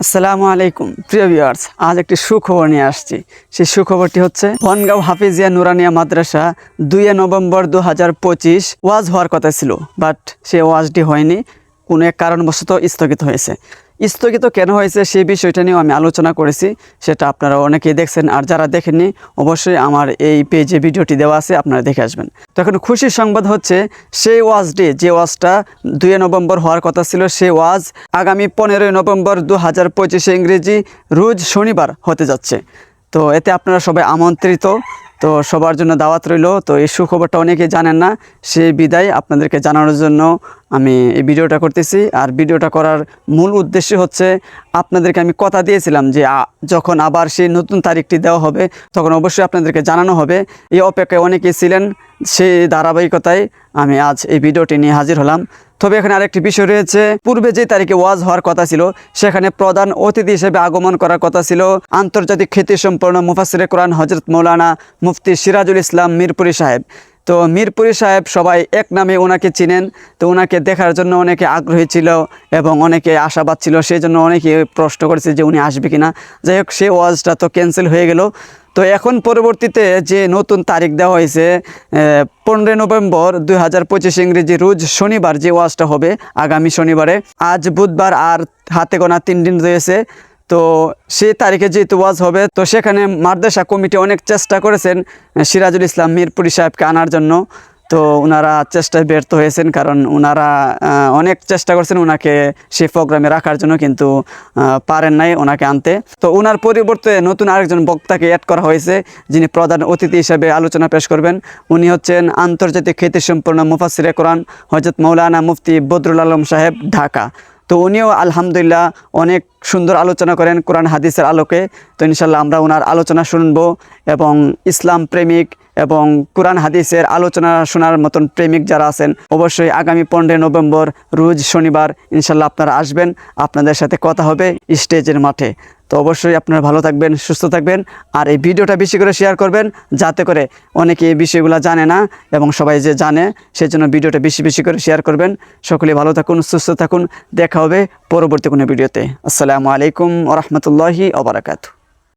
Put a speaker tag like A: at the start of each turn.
A: আসসালামু আলাইকুম। প্রিয় ভিউয়ার্স, আজ একটি সুখবর নিয়ে আসছি। সেই সুখবরটি হচ্ছে, বনগাঁও হাফিজিয়া নুরানিয়া মাদ্রাসা দুইয়ে নভেম্বর দু হাজার পঁচিশ ওয়াজ হওয়ার কথা ছিল, বাট সে ওয়াজটি হয়নি। কোনো এক কারণবশত স্থগিত হয়েছে। স্থগিত কেন হয়েছে সেই বিষয়টা নিয়েও আমি আলোচনা করেছি, সেটা আপনারা অনেকেই দেখছেন, আর যারা দেখেননি, অবশ্যই আমার এই পেজে ভিডিওটি দেওয়া আছে, আপনারা দেখে আসবেন। তো এখন খুশির সংবাদ হচ্ছে সেই ওয়াজ ডে, যে ওয়াজটা দুই নভেম্বর হওয়ার কথা ছিল সেই ওয়াজ আগামী পনেরোই নভেম্বর দু হাজার পঁচিশে ইংরেজি রোজ শনিবার হতে যাচ্ছে। তো এতে আপনারা সবাই আমন্ত্রিত, তো সবার জন্য দাওয়াত রইল। তো এই সুখবরটা অনেকে জানেন না সেই বিদায় আপনাদেরকে জানানোর জন্য আমি এই ভিডিওটা করতেছি। আর ভিডিওটা করার মূল উদ্দেশ্য হচ্ছে আপনাদেরকে আমি কথা দিয়েছিলাম যে যখন আবার সেই নতুন তারিখটি দেওয়া হবে, তখন অবশ্যই আপনাদেরকে জানানো হবে। এই অপেক্ষায় অনেকেই ছিলেন সেই ধারাবাহিকতায়। আমি আজ এই ভিডিওটি নিয়ে হাজির হলাম। তবে এখানে আরেকটি বিষয় রয়েছে। পূর্বে যে তারিখে ওয়াজ হওয়ার কথা ছিল, সেখানে প্রধান অতিথি হিসেবে আগমন করার কথা ছিল। আন্তর্জাতিক খ্যাতিসম্পন্ন মুফাসিরে কোরআন হজরত মৌলানা মুফতি সিরাজুল ইসলাম মিরপুরি সাহেব। তো মিরপুরি সাহেব সবাই এক নামে ওনাকে চিনেন। তো ওনাকে দেখার জন্য অনেকে আগ্রহী ছিল এবং অনেকে আশাবাদ ছিল। সেই জন্য অনেকে প্রশ্ন করেছে যে উনি আসবে কিনা। যাই হোক সে ওয়াজটা তো ক্যান্সেল হয়ে গেল। তো এখন পরবর্তীতে যে নতুন তারিখ দেওয়া হয়েছে পনেরোই নভেম্বর দুই হাজার পঁচিশ ইংরেজি রোজ শনিবার যে ওয়াজটা হবে আগামী শনিবারে, আজ বুধবার আর হাতে গোনা তিন দিন রয়েছে। তো সেই তারিখে যেহেতু ওয়াজ হবে, তো সেখানে মাদ্রাসা কমিটি অনেক চেষ্টা করেছেন সিরাজুল ইসলাম মিরপুরি সাহেবকে আনার জন্য। তো ওনারা চেষ্টায় ব্যর্থ হয়েছেন কারণ ওনারা অনেক চেষ্টা করছেন ওনাকে সেই প্রোগ্রামে রাখার জন্য কিন্তু পারেন নাই ওনাকে আনতে। তো ওনার পরিবর্তে নতুন আরেকজন বক্তাকে অ্যাড করা হয়েছে, যিনি প্রধান অতিথি হিসেবে আলোচনা পেশ করবেন। উনি হচ্ছেন আন্তর্জাতিক খ্যাতিসম্পন্ন মুফাসিরে কোরআন হজরত মৌলানা মুফতি বদরুল আলম সাহেব, ঢাকা। তো উনিও আলহামদুলিল্লাহ অনেক সুন্দর আলোচনা করেন কোরআন হাদিসের আলোকে। তো ইনশাল্লাহ আমরা ওনার আলোচনা শুনব এবং ইসলাম প্রেমিক এবং কোরআন হাদিসের আলোচনা শোনার মতন প্রেমিক যারা আছেন, অবশ্যই আগামী পনেরোই নভেম্বর, রোজ শনিবার ইনশাল্লাহ আপনারা আসবেন। আপনাদের সাথে কথা হবে স্টেজের মাঠে। তো অবশ্যই আপনারা ভালো থাকবেন, সুস্থ থাকবেন, আর এই ভিডিওটা বেশি করে শেয়ার করবেন যাতে করে অনেকে এই বিষয়গুলো জানে না এবং সবাই যে জানে সেই জন্য ভিডিওটা বেশি বেশি করে শেয়ার করবেন। সকলে ভালো থাকুন, সুস্থ থাকুন। দেখা হবে পরবর্তী কোনো ভিডিওতে। আসসালামু আলাইকুম রহমতুল্লাহি ওবরাকাতু